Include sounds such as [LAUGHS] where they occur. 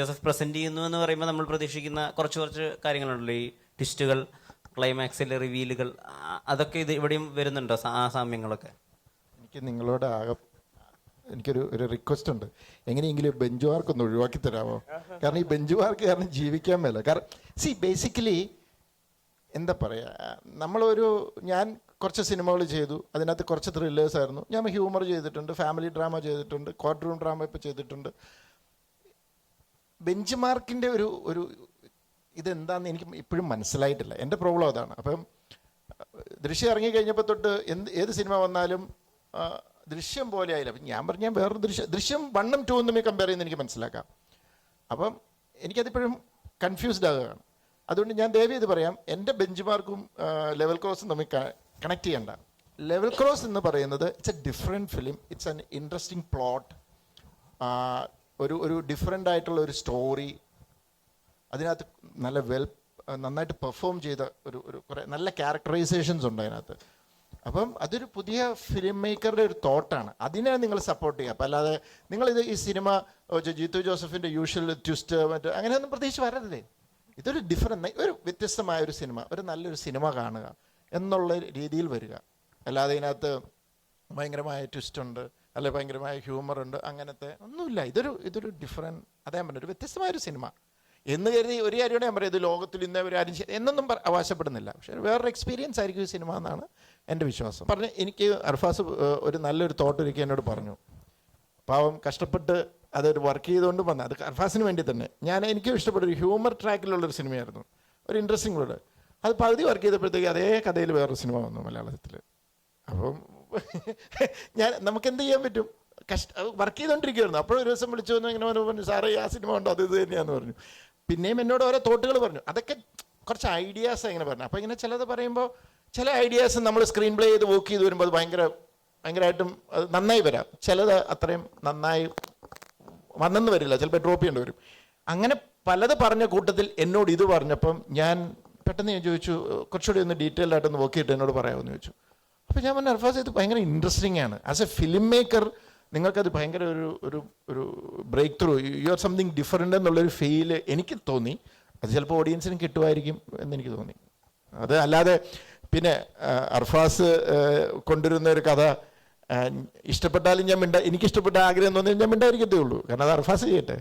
Joseph present ചെയ്യുന്നു എന്ന് പറയുമ്പോൾ നമ്മൾ പ്രതീക്ഷിക്കുന്ന കുറച്ച് കുറച്ച് കാര്യങ്ങളുണ്ടല്ലോ. ഈ ട്വിസ്റ്റുകൾ ക്ലൈമാക്സിലെ റിവീലുകൾ അതൊക്കെ ഇത് ഇവിടെയും വരുന്നുണ്ടോ ആ സാമ്യങ്ങളൊക്കെ? എനിക്ക് നിങ്ങളോട് ആകെ എനിക്കൊരു ഒരു റിക്വസ്റ്റ് ഉണ്ട്. എങ്ങനെയെങ്കിലും ബെഞ്ച് ഒന്ന് ഒഴിവാക്കി തരാമോ? കാരണം ഈ ബെഞ്ച് കാരണം ജീവിക്കാൻ മേല. കാരണം സി ബേസിക്കലി എന്താ പറയുക നമ്മളൊരു ഞാൻ കുറച്ച് സിനിമകൾ ചെയ്തു. അതിനകത്ത് കുറച്ച് ത്രില്ലേഴ്സ് ആയിരുന്നു. ഞാൻ ഹ്യൂമർ ചെയ്തിട്ടുണ്ട് ഫാമിലി ഡ്രാമ ചെയ്തിട്ടുണ്ട് കോർട്ട് റൂം ഡ്രാമ ഇപ്പോൾ ചെയ്തിട്ടുണ്ട്. ബെഞ്ച് മാർക്കിന്റെ ഒരു ഒരു ഇതെന്താന്ന് എനിക്ക് ഇപ്പോഴും മനസ്സിലായിട്ടില്ല. എന്റെ പ്രോബ്ലം അതാണ്. അപ്പം ദൃശ്യം ഇറങ്ങിക്കഴിഞ്ഞപ്പോൾ തൊട്ട് എന്ത് ഏത് സിനിമ വന്നാലും ദൃശ്യം പോലെ ആയില്ല. അപ്പം ഞാൻ പറഞ്ഞാൽ വേറൊരു ദൃശ്യം ദൃശ്യം വണ്ണും ടൂവും തമ്മിൽ കമ്പയർ ചെയ്യുന്ന എനിക്ക് മനസ്സിലാക്കാം. അപ്പം എനിക്കതിപ്പോഴും കൺഫ്യൂസ്ഡ് ആകുകയാണ്. അതുകൊണ്ട് ഞാൻ ദയവ് ഇത് പറയാം എന്റെ ബെഞ്ച് മാർക്കും ലെവൽ ക്രോസും തമ്മിൽ കണക്ട് ചെയ്യേണ്ട. ലെവൽ ക്രോസ് എന്ന് പറയുന്നത് it's a different film it's an interesting plot ഒരു ഒരു ഡിഫറെന്റ് ആയിട്ടുള്ള ഒരു സ്റ്റോറി അതിനകത്ത് നല്ല വെൽ നന്നായിട്ട് പെർഫോം ചെയ്ത ഒരു ഒരു കുറേ നല്ല ക്യാരക്ടറൈസേഷൻസ് ഉണ്ട് അതിനകത്ത്. അപ്പം അതൊരു പുതിയ ഫിലിം മേക്കറുടെ ഒരു തോട്ടാണ് അതിനെ നിങ്ങൾ സപ്പോർട്ട് ചെയ്യുക. അപ്പം അല്ലാതെ നിങ്ങളിത് ഈ സിനിമ ജീത്തു ജോസഫിന്റെ യൂഷ്വൽ ട്വിസ്റ്റ് മറ്റേ അങ്ങനെയൊന്നും പ്രതീക്ഷിച്ച് വരരുതേ. ഇതൊരു ഡിഫറെന്റ് ഒരു വ്യത്യസ്തമായ ഒരു സിനിമ ഒരു നല്ലൊരു സിനിമ കാണുക എന്നുള്ള രീതിയിൽ വരിക. അല്ലാതെ ഇതിനകത്ത് ഭയങ്കരമായ ട്വിസ്റ്റ് ഉണ്ട്. അല്ലെ ഭയങ്കരമായ ഹ്യൂമറുണ്ട് അങ്ങനത്തെ ഒന്നുമില്ല. ഇതൊരു ഇതൊരു ഡിഫറെന്റ് അതേ പറഞ്ഞു ഒരു വ്യത്യസ്തമായ ഒരു സിനിമ. എന്ന് കരുതി ഒരു കാര്യമാണ് ഞാൻ പറയുന്നത് ലോകത്തിൽ ഇന്നേ ആരും എന്നൊന്നും അവകാശപ്പെടുന്നില്ല. പക്ഷേ വേറൊരു എക്സ്പീരിയൻസ് ആയിരിക്കും ഈ സിനിമ എന്നാണ് എന്റെ വിശ്വാസം. പറഞ്ഞ് എനിക്ക് അർഫാസ് ഒരു നല്ലൊരു തോട്ട് ഒരുക്കി എന്നോട് പറഞ്ഞു. പാവം കഷ്ടപ്പെട്ട് അതൊരു വർക്ക് ചെയ്തുകൊണ്ട് വന്ന അത് അർഫാസിന് വേണ്ടി തന്നെ. ഞാൻ എനിക്കും ഇഷ്ടപ്പെട്ട ഒരു ഹ്യൂമർ ട്രാക്കിലുള്ളൊരു സിനിമയായിരുന്നു. ഒരു ഇൻട്രസ്റ്റിംഗ് കൂടെ അത് പകുതി വർക്ക് ചെയ്തപ്പോഴത്തേക്ക് അതേ കഥയിൽ വേറൊരു സിനിമ വന്നു മലയാളത്തിൽ. അപ്പം [LAUGHS] ഞാൻ നമുക്ക് എന്ത് ചെയ്യാൻ പറ്റും? കഷ്ട വർക്ക് ചെയ്തുകൊണ്ടിരിക്കുകയായിരുന്നു അപ്പോൾ ഒരു ദിവസം വിളിച്ചു വന്നു ഇങ്ങനെ പറഞ്ഞു സാറേ ആ സിനിമ ഉണ്ടോ അത് ഇത് തന്നെയാന്ന് പറഞ്ഞു. പിന്നെയും എന്നോട് ഓരോ തോട്ടുകൾ പറഞ്ഞു. അതൊക്കെ കുറച്ച് ഐഡിയാസ് ഇങ്ങനെ പറഞ്ഞു അപ്പോൾ ഇങ്ങനെ ചിലത് പറയുമ്പോൾ ചില ഐഡിയാസ് നമ്മൾ സ്ക്രീൻ പ്ലേ ചെയ്ത് വർക്ക് ചെയ്ത് വരുമ്പോൾ അത് ഭയങ്കര ഭയങ്കരമായിട്ടും അത് നന്നായി വരാം. ചിലത് അത്രയും നന്നായി വന്നെന്ന് വരില്ല. ചിലപ്പോൾ ഡ്രോപ്പ് ചെയ്യേണ്ടി വരും. അങ്ങനെ പലത് പറഞ്ഞ കൂട്ടത്തിൽ എന്നോട് ഇത് പറഞ്ഞപ്പം ഞാൻ പെട്ടെന്ന് ഞാൻ ചോദിച്ചു കുറച്ചുകൂടി ഒന്ന് ഡീറ്റെയിൽഡായിട്ടൊന്ന് വർക്ക് ചെയ്തിട്ട് എന്നോട് പറയാമെന്ന് ചോദിച്ചു. അപ്പോൾ ഞാൻ പറഞ്ഞു അർഫാസ് ഇത് ഭയങ്കര ഇൻട്രസ്റ്റിംഗ് ആണ്. ആസ് എ ഫിലിം മേക്കർ നിങ്ങൾക്കത് ഭയങ്കര ഒരു ഒരു ഒരു breakthrough you are something different എന്നുള്ളൊരു ഫീൽ എനിക്ക് തോന്നി. അത് ചിലപ്പോൾ ഓഡിയൻസിനും കിട്ടുമായിരിക്കും എന്നെനിക്ക് തോന്നി. അത് അല്ലാതെ പിന്നെ അർഫാസ് കൊണ്ടുവരുന്ന ഒരു കഥ ഇഷ്ടപ്പെട്ടാലും ഞാൻ മിണ്ട എനിക്ക് ഇഷ്ടപ്പെട്ട ആഗ്രഹം തോന്നിയാൽ ഞാൻ മിണ്ടായിരിക്കത്തേ ഉള്ളൂ. കാരണം അത് അർഫാസ് ചെയ്യട്ടെ.